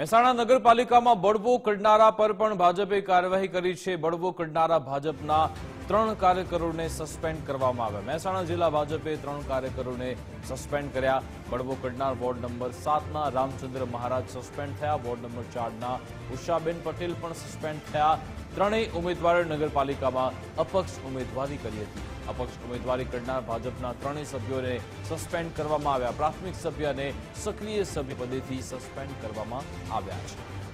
મહેસાણા નગરપાલિકામાં બળવો કરનારા પર પણ ભાજપે કાર્યવાહી કરી છે. બળવો કરનારા ભાજપના ત્રણ કાર્યકરોને સસ્પેન્ડ કરવામાં આવ્યા. મહેસાણા જિલ્લા ભાજપે ત્રણ કાર્યકરોને સસ્પેન્ડ કર્યા. બળવો કરનાર વોર્ડ નંબર સાતના રામચંદ્ર મહારાજ સસ્પેન્ડ થયા. વોર્ડ નંબર ચારના ઉષાબેન પટેલ પણ સસ્પેન્ડ થયા. ત્રણેય ઉમેદવારોએ નગરપાલિકામાં અપક્ષ ઉમેદવારી કરી હતી. અપક્ષ ઉમેદવારી કરનાર ભાજપના ત્રણેય સભ્યોને સસ્પેન્ડ કરવામાં આવ્યા. પ્રાથમિક સભ્ય અને સક્રિય સભ્ય પદેથી સસ્પેન્ડ કરવામાં આવ્યા છે.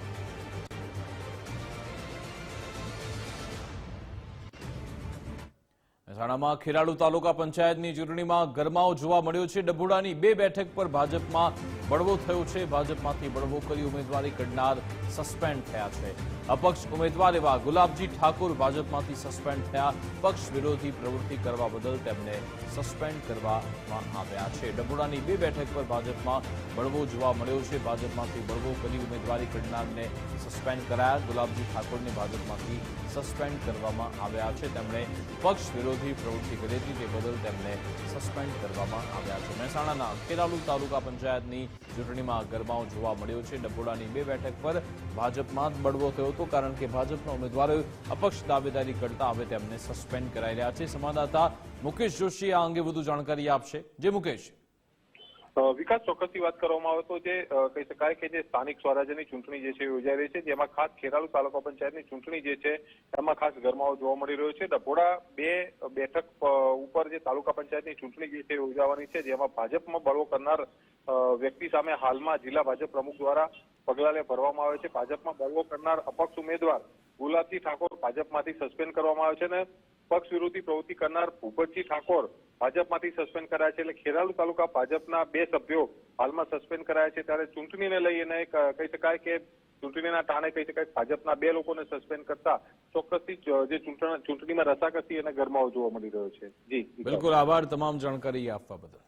મહેસાણામાં ખેરાળુ તાલુકા પંચાયતની ચૂંટણીમાં ગરમાવો જોવા મળ્યો છે. ડભોડાની બે બેઠક પર ભાજપમાં બળવો થયો છે. ભાજપમાંથી બળવો કરી ઉમેદવારી કરનાર સસ્પેન્ડ થયા છે. અપક્ષ ઉમેદવાર એવા ગુલાબજી ઠાકોર ભાજપમાંથી સસ્પેન્ડ થયા. પક્ષ વિરોધી પ્રવૃત્તિ કરવા બદલ તેમને સસ્પેન્ડ કરવામાં આવ્યા છે. ડભોડાની બે બેઠક પર ભાજપમાં બળવો જોવા મળ્યો છે. ભાજપમાંથી બળવો કરી ઉમેદવારી કરનારને સસ્પેન્ડ કરાયા. ગુલાબજી ઠાકોરને ભાજપમાંથી સસ્પેન્ડ કરવામાં આવ્યા છે. તેમણે પક્ષ વિરોધી પ્રવૃત્તિ કરી હતી તે બદલ તેમને સસ્પેન્ડ કરવામાં આવ્યા છે. મહેસાણાના ખેરાલુ તાલુકા પંચાયતની ચૂંટણીમાં ગરબાઓ જોવા મળ્યો છે. ડભોડાની બે બેઠક પર ભાજપમાં જ બળવો થયો હતો, કારણ કે ભાજપના ઉમેદવારોએ અપક્ષ દાવેદારી કરતા હવે તેમને સસ્પેન્ડ કરાઈ રહ્યા છે. સંવાદદાતા મુકેશ જોશી આ અંગે વધુ જાણકારી આપશે. જે મુકેશ. વિકાસ ચોક્કસથી વાત કરવામાં આવે તો જે કહી શકાય કે જે સ્થાનિક સ્વરાજ્યની ચૂંટણી જે છે યોજાઈ રહી છે, જેમાં ખાસ ખેરાલુ તાલુકા પંચાયતની ચૂંટણી જે છે, એમાં ખાસ ગરમાવો જોવા મળી રહ્યો છે. ડભોડા બે બેઠક ઉપર જે તાલુકા પંચાયતની ચૂંટણી જે છે યોજાવાની છે, જેમાં ભાજપમાં બળવો કરનાર વ્યક્તિ સામે હાલમાં જિલ્લા ભાજપ પ્રમુખ દ્વારા પગલાં ભરવામાં આવે છે. ભાજપમાં બળવો કરનાર અપક્ષ ઉમેદવાર ગુલાબજી ઠાકોર ભાજપમાંથી સસ્પેન્ડ કરવામાં આવે છે અને પક્ષ વિરોધી પ્રવૃત્તિ કરનાર ભૂપતજી ઠાકોર ભાજપમાંથી સસ્પેન્ડ કરાયા છે. એટલે ખેરાલુ તાલુકા ભાજપના બે સભ્યો હાલમાં સસ્પેન્ડ કરાયા છે. ત્યારે ચૂંટણીને લઈને કહી શકાય કે ચૂંટણીના ટાણે કહી શકાય ભાજપના બે લોકોને સસ્પેન્ડ કરતા ચોક્કસથી જે ચૂંટણીમાં રસાકસી અને ગરમાવો જોવા મળી રહ્યો છે. જી બિલકુલ આભાર તમામ જાણકારી આપવા બદલ.